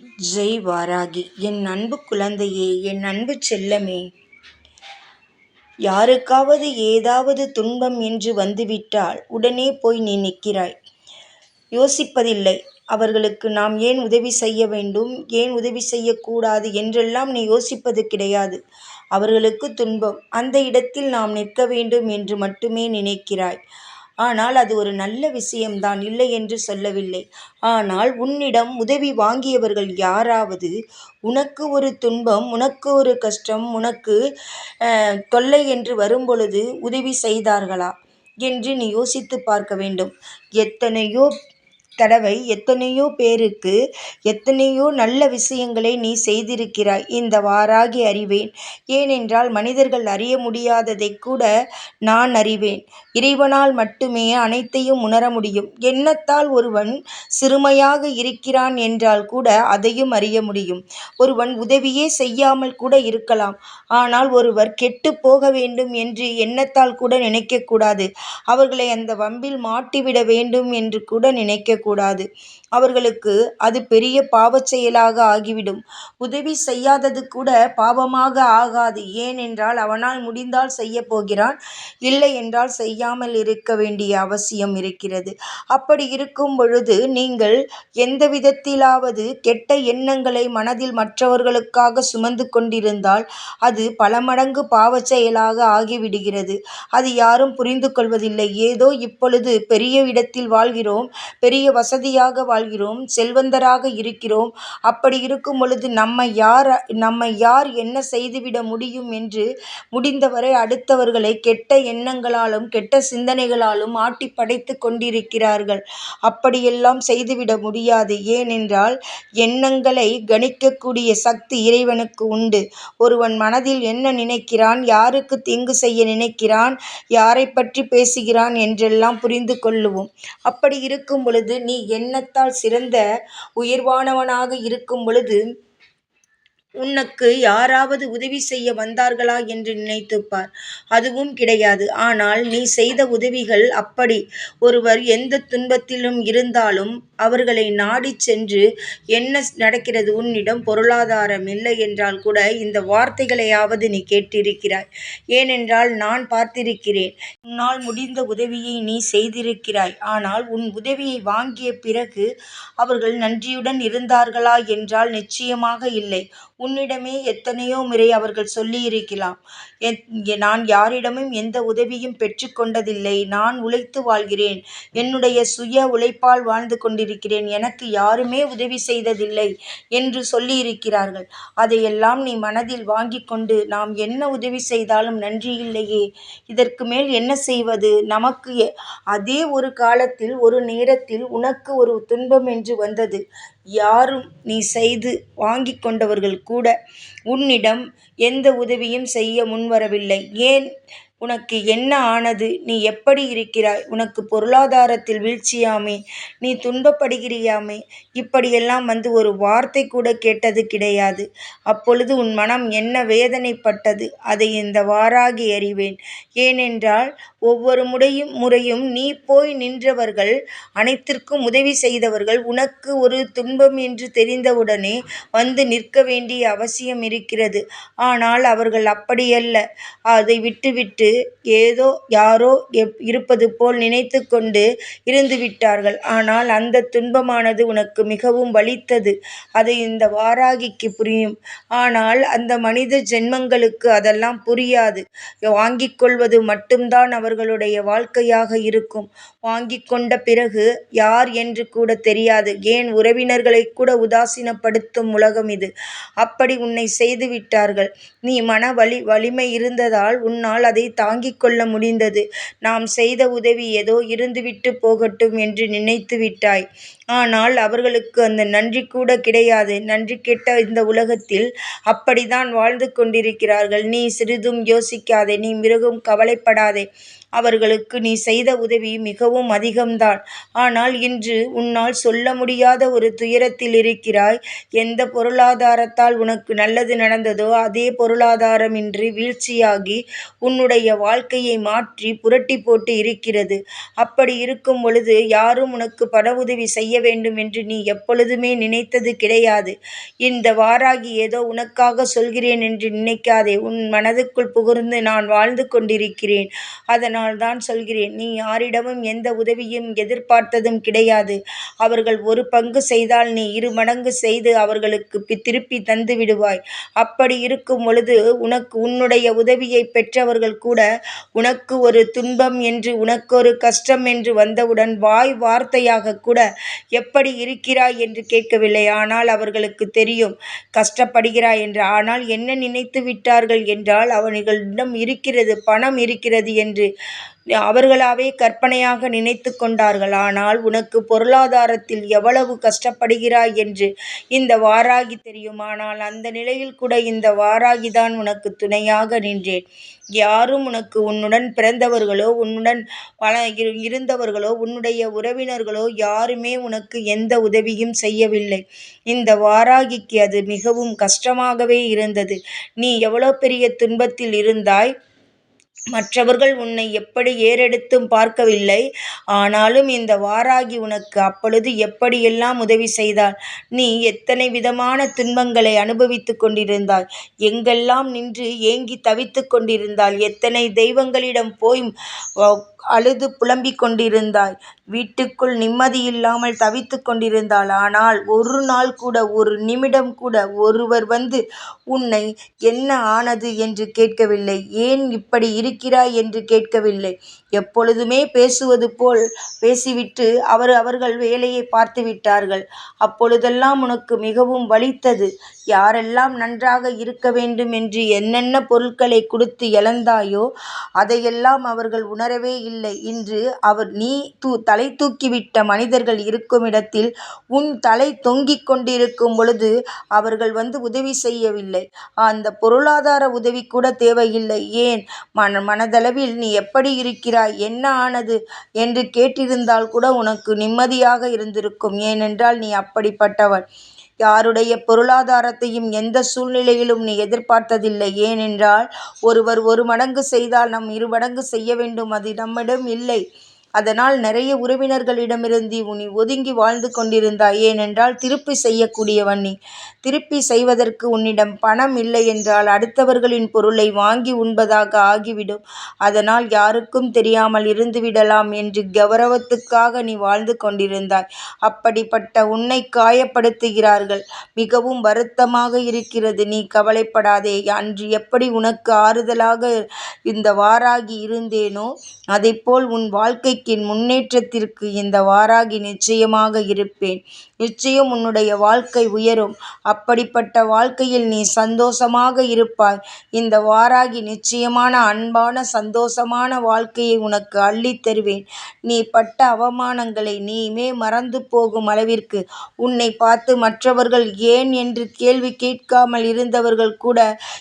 ஜெய் வாராகி என் அன்பு குழந்தையே என் அன்பு செல்லமே. யாருக்காவது ஏதாவது துன்பம் என்று வந்துவிட்டால் உடனே போய் நீ நிற்கிறாய். யோசிப்பதில்லை. அவர்களுக்கு நாம் ஏன் உதவி செய்ய வேண்டும்? ஏன் உதவி செய்யக்கூடாது? என்றெல்லாம் நீ யோசிப்பது கிடையாது. அவர்களுக்கு துன்பம். அந்த இடத்தில் நாம் நிற்க வேண்டும் என்று மட்டுமே நினைக்கிறாய். ஆனால் அது ஒரு நல்ல விஷயம்தான் இல்லை என்று சொல்லவில்லை. ஆனால் உன்னிடம் உதவி வாங்கியவர்கள் யாராவது உனக்கு ஒரு துன்பம் உனக்கு ஒரு கஷ்டம் உனக்கு தொல்லை என்று வரும்பொழுது உதவி செய்தார்களா? என்று நீ யோசித்து பார்க்க வேண்டும். எத்தனையோ தடவை எத்தனையோ பேருக்கு எத்தனையோ நல்ல விஷயங்களை நீ செய்திருக்கிறாய். இந்த வாராகி அறிவேன். ஏனென்றால் மனிதர்கள் அறிய முடியாததை கூட நான் அறிவேன். இறைவனால் மட்டுமே அனைத்தையும் உணர முடியும். எண்ணத்தால் ஒருவன் சிறுமையாக இருக்கிறான் என்றால் கூட அதையும் அறிய முடியும். ஒருவன் உதவியே செய்யாமல் கூட இருக்கலாம். ஆனால் ஒருவர் கெட்டு போக வேண்டும் என்று எண்ணத்தால் கூட நினைக்கக்கூடாது அவர்களை அந்த வம்பில் மாட்டிவிட வேண்டும் என்று கூட நினைக்கக்கூடாது செய்யக்கூடாது அவர்களுக்கு அது பெரிய பாவச் செயலாக ஆகிவிடும். உதவி செய்யாதது கூட பாவமாக ஆகாது. ஏனென்றால் அவனால் முடிந்தால் செய்ய போகிறான் இல்லை என்றால் செய்யாமல் இருக்க வேண்டிய அவசியம் இருக்கிறது. அப்படி இருக்கும் பொழுது நீங்கள் எந்த விதத்திலாவது கெட்ட எண்ணங்களை மனதில் மற்றவர்களுக்காக சுமந்து கொண்டிருந்தால் அது பல மடங்கு பாவச் செயலாக ஆகிவிடுகிறது. அது யாரும் புரிந்து கொள்வதில்லை ஏதோ இப்பொழுது பெரிய இடத்தில் வாழ்கிறோம் பெரிய வசதியாக வாழ்கிறோம் செல்வந்தராக இருக்கிறோம். அப்படி இருக்கும் பொழுது நம்ம யார் நம்ம யார் என்ன செய்துவிட முடியும் என்று முடிந்தவரை அடுத்தவர்களை கெட்ட எண்ணங்களாலும் கெட்ட சிந்தனைகளாலும் ஆட்டி படைத்து கொண்டிருக்கிறார்கள். அப்படியெல்லாம் செய்துவிட முடியாது. ஏனென்றால் எண்ணங்களை கணிக்கக்கூடிய சக்தி இறைவனுக்கு உண்டு. ஒருவன் மனதில் என்ன நினைக்கிறான் யாருக்கு தீங்கு செய்ய நினைக்கிறான் யாரை பற்றி பேசுகிறான் என்றெல்லாம் புரிந்து கொள்ளுவோம். அப்படி இருக்கும் பொழுது நீ எண்ணத்தால் சிறந்த உயர்வானவனாக இருக்கும் பொழுது உனக்கு யாராவது உதவி செய்ய வந்தார்களா என்று நினைத்துப்பார். அதுவும் கிடையாது. ஆனால் நீ செய்த உதவிகள் அப்படி. ஒருவர் எந்த துன்பத்திலும் இருந்தாலும் அவர்களை நாடிச் சென்று என்ன நடக்கிறது உன்னிடம் பொருளாதாரம் இல்லை என்றால் கூட இந்த வார்த்தைகளையாவது நீ கேட்டிருக்கிறாய். ஏனென்றால் நான் பார்த்திருக்கிறேன். உன்னால் முடிந்த உதவியை நீ செய்திருக்கிறாய். ஆனால் உன் உதவியை வாங்கிய பிறகு அவர்கள் நன்றியுடன் இருந்தார்களா என்றால் நிச்சயமாக இல்லை. உன்னிடமே எத்தனையோ முறை அவர்கள் சொல்லியிருக்கலாம். நான் யாரிடமும் எந்த உதவியும் பெற்றுக்கொண்டதில்லை நான் உழைத்து வாழ்கிறேன். என்னுடைய சுய உழைப்பால் வாழ்ந்து கொண்டிருக்கிறேன். எனக்கு யாருமே உதவி செய்ததில்லை என்று சொல்லியிருக்கிறார்கள். அதையெல்லாம் நீ மனதில் வாங்கி கொண்டு நாம் என்ன உதவி செய்தாலும் நன்றி இல்லையே. இதற்கு மேல் என்ன செய்வது? நமக்கு அதே ஒரு காலத்தில் ஒரு நேரத்தில் உனக்கு ஒரு துன்பம் என்று வந்தது. யாரும் நீ செய்து வாங்கி கொண்டவர்கள் கூட உன்னிடம் எந்த உதவியும் செய்ய முன்வரவில்லை. ஏன் உனக்கு என்ன ஆனது? நீ எப்படி இருக்கிறாய்? உனக்கு பொருளாதாரத்தில் வீழ்ச்சியாமே. நீ துன்பப்படுகிறியாமே. இப்படியெல்லாம் வந்து ஒரு வார்த்தை கூட கேட்டது கிடையாது. அப்பொழுது உன் மனம் என்ன வேதனைப்பட்டது? அதை இந்த வாராகி அறிவேன். ஏனென்றால் ஒவ்வொரு முறையும் முறையும் நீ போய் நின்றவர்கள் அனைத்திற்கும் உதவி செய்தவர்கள் உனக்கு ஒரு துன்பம் என்று தெரிந்தவுடனே வந்து நிற்க வேண்டிய அவசியம் இருக்கிறது. ஆனால் அவர்கள் அப்படியல்ல. அதை விட்டுவிட்டு ஏதோ யாரோ எப் இருப்பது போல் நினைத்து கொண்டு இருந்து விட்டார்கள். ஆனால் அந்த துன்பமானது உனக்கு மிகவும் வலித்தது. அது இந்த வாராகிக்கு புரியும். ஆனால் அந்த மனித ஜென்மங்களுக்கு அதெல்லாம் புரியாது. வாங்கிக் கொள்வது மட்டும்தான் அவர்களுடைய வாழ்க்கையாக இருக்கும். வாங்கிக் கொண்ட பிறகு யார் என்று கூட தெரியாது. ஏன் உறவினர்களை கூட உதாசீனப்படுத்தும் உலகம் இது? அப்படி உன்னை செய்து விட்டார்கள். நீ மன வலி வலிமை இருந்ததால் உன்னால் அதை தாங்கிக் கொள்ள முடிந்தது. நாம் செய்த உதவி ஏதோ இருந்துவிட்டு போகட்டும் என்று நினைத்து விட்டாய். ஆனால் அவர்களுக்கு அந்த நன்றி கூட கிடையாது. நன்றி கெட்ட இந்த உலகத்தில் அப்படித்தான் வாழ்ந்து கொண்டிருக்கிறார்கள். நீ சிறிதும் யோசிக்காதே. நீ மிருகும் கவலைப்படாதே. அவர்களுக்கு நீ செய்த உதவி மிகவும் அதிகம்தான். ஆனால் இன்று உன்னால் சொல்ல முடியாத ஒரு துயரத்தில் இருக்கிறாய். எந்த பொருளாதாரத்தால் உனக்கு நல்லது நடந்ததோ அதே பொருளாதாரம் இன்று வீழ்ச்சியாகி உன்னுடைய வாழ்க்கையை மாற்றி புரட்டிப் போட்டு இருக்கிறது. அப்படி இருக்கும் பொழுது யாரும் உனக்கு பண உதவி செய்ய வேண்டும் என்று நீ எப்பொழுதுமே நினைத்தது கிடையாது. இந்த வாராகி ஏதோ உனக்காக சொல்கிறேன் என்று நினைக்காதே. உன் மனதுக்குள் புகுந்து நான் வாழ்ந்து கொண்டிருக்கிறேன். அதனால்தான் சொல்கிறேன். நீ யாரிடமும் எந்த உதவியும் எதிர்பார்த்ததும் கிடையாது. அவர்கள் ஒரு பங்கு செய்தால் நீ இரு மடங்கு செய்து அவர்களுக்கு திருப்பி தந்து விடுவாய். அப்படி இருக்கும் பொழுது உனக்கு உன்னுடைய உதவியைப் பெற்றவர்கள் கூட உனக்கு ஒரு துன்பம் என்று உனக்கொரு கஷ்டம் என்று வந்தவுடன் வாய் வார்த்தையாக கூட எப்படி இருக்கிறாய் என்று கேட்கவில்லை. ஆனால் அவர்களுக்கு தெரியும் கஷ்டப்படுகிறாய் என்று. ஆனால் என்ன நினைத்து விட்டார்கள் என்றால் அவர்களிடம் இருக்கிறது பணம் இருக்கிறது என்று அவர்களாவே கற்பனையாக நினைத்து கொண்டார்கள். ஆனால் உனக்கு பொருளாதாரத்தில் எவ்வளவு கஷ்டப்படுகிறாய் என்று இந்த வாராகி தெரியும். ஆனால் அந்த நிலையில் கூட இந்த வாராகி தான் உனக்கு துணையாக நின்றேன். யாரும் உனக்கு உன்னுடன் பிறந்தவர்களோ உன்னுடன் இருந்தவர்களோ உன்னுடைய உறவினர்களோ யாருமே உனக்கு எந்த உதவியும் செய்யவில்லை. இந்த வாராகிக்கு அது மிகவும் கஷ்டமாகவே இருந்தது. நீ எவ்வளோ பெரிய துன்பத்தில் இருந்தாய். மற்றவர்கள் உன்னை எப்படி ஏறெடுத்தும் பார்க்கவில்லை. ஆனாலும் இந்த வாராகி உனக்கு அப்பொழுது எப்படியெல்லாம் உதவி செய்தாள். நீ எத்தனை விதமான துன்பங்களை அனுபவித்துக் கொண்டிருந்தாய். எங்கெல்லாம் நின்று ஏங்கித் தவித்து கொண்டிருந்தாள் எத்தனை தெய்வங்களிடம் போய் அழுது புலம்பிக் கொண்டிருந்தாய். வீட்டுக்குள் நிம்மதியில்லாமல் தவித்துக் கொண்டிருந்தாள் ஆனால் ஒரு நாள் கூட ஒரு நிமிடம் கூட ஒருவர் வந்து உன்னை என்ன ஆனது என்று கேட்கவில்லை. ஏன் இப்படி இரு இருக்கிறாய் என்று கேட்கவில்லை. எப்பொழுதுமே பேசுவது போல் பேசிவிட்டு அவர் அவர்கள் வேலையைப் பார்த்துவிட்டார்கள். அப்பொழுதெல்லாம் உனக்கு மிகவும் வலித்தது. யாரெல்லாம் நன்றாக இருக்க வேண்டும் என்று என்னென்ன பொருட்களை கொடுத்து இழந்தாயோ அதையெல்லாம் அவர்கள் உணரவே இல்லை. இன்று அவர் நீ தலை தூக்கிவிட்ட மனிதர்கள் இருக்குமிடத்தில் உன் தலை தொங்கிக் கொண்டிருக்கும் பொழுது அவர்கள் வந்து உதவி செய்யவில்லை. அந்த பொருளாதார உதவி கூட தேவையில்லை. ஏன் மன மனதளவில் நீ எப்படி இருக்கிறாய் என்ன ஆனது என்று கேட்டிருந்தால் கூட உனக்கு நிம்மதியாக இருந்திருக்கும். ஏனென்றால் நீ அப்படிப்பட்டவள் யாருடைய பொருளாதாரத்தையும் எந்த சூழ்நிலையிலும் நீ எதிர்பார்த்ததில்லை. ஏனென்றால் ஒருவர் ஒரு மடங்கு செய்தால் நம் இரு மடங்கு செய்ய வேண்டும். அது நம்மிடம் இல்லை. அதனால் நிறைய உறவினர்களிடமிருந்து நீ ஒதுங்கி வாழ்ந்து கொண்டிருந்தாய். ஏனென்றால் திருப்பி செய்யக்கூடியவன் நீ. திருப்பி செய்வதற்கு உன்னிடம் பணம் இல்லை என்றால் அடுத்தவர்களின் பொருளை வாங்கி உண்பதாக ஆகிவிடும். அதனால் யாருக்கும் தெரியாமல் இருந்துவிடலாம் என்று கௌரவத்துக்காக நீ வாழ்ந்து கொண்டிருந்தாய். அப்படிப்பட்ட உன்னை காயப்படுத்துகிறார்கள். மிகவும் வருத்தமாக இருக்கிறது. நீ கவலைப்படாதே. அன்று எப்படி உனக்கு ஆறுதலாக இந்த வாராகி இருந்தேனோ அதைப்போல் உன் வாழ்க்கை வாழ்க்கைக்கு முன்னேற்றத்திற்கு இந்த வாராகி நிச்சயமாக இருப்பேன். நிச்சயம் உன்னுடைய வாழ்க்கை உயரும். அப்படிப்பட்ட வாழ்க்கையில் நீ சந்தோஷமாக இருப்பாய். இந்த வாராகி நிச்சயமான அன்பான சந்தோஷமான வாழ்க்கையை உனக்கு அள்ளித் தருவேன். நீ பட்ட அவமானங்களை நீமே மறந்து போகும் அளவிற்கு உன்னை பார்த்து மற்றவர்கள் ஏன் என்று கேள்வி கேட்காமல் இருந்தவர்கள் கூட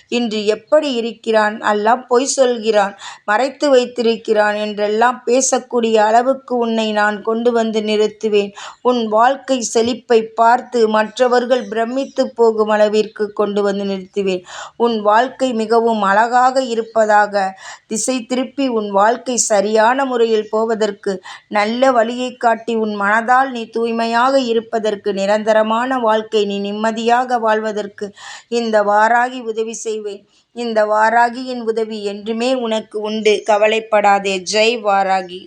இன்று எப்படி இருக்கிறான் எல்லாம் பொய் சொல்கிறான் மறைத்து வைத்திருக்கிறான் என்றெல்லாம் பேசக்கூடிய அளவுக்கு உன்னை நான் கொண்டு வந்து நிறுத்துவேன். உன் வாழ்க்கை செழிப்பைப் பார்த்து மற்றவர்கள் பிரமித்துப் போகும் அளவிற்கு கொண்டு வந்து நிறுத்துவேன். உன் வாழ்க்கை மிகவும் அழகாக இருப்பதாக திசை திருப்பி உன் வாழ்க்கை சரியான முறையில் போவதற்கு நல்ல வழியைக் காட்டி உன் மனதால் நீ தூய்மையாக இருப்பதற்கு நிரந்தரமான வாழ்க்கை நீ நிம்மதியாக வாழ்வதற்கு இந்த வாராகி உதவி செய்வேன். இந்த வாராகியின் உதவி என்றுமே உனக்கு உண்டு. கவலைப்படாதே. ஜெய் வாராகி.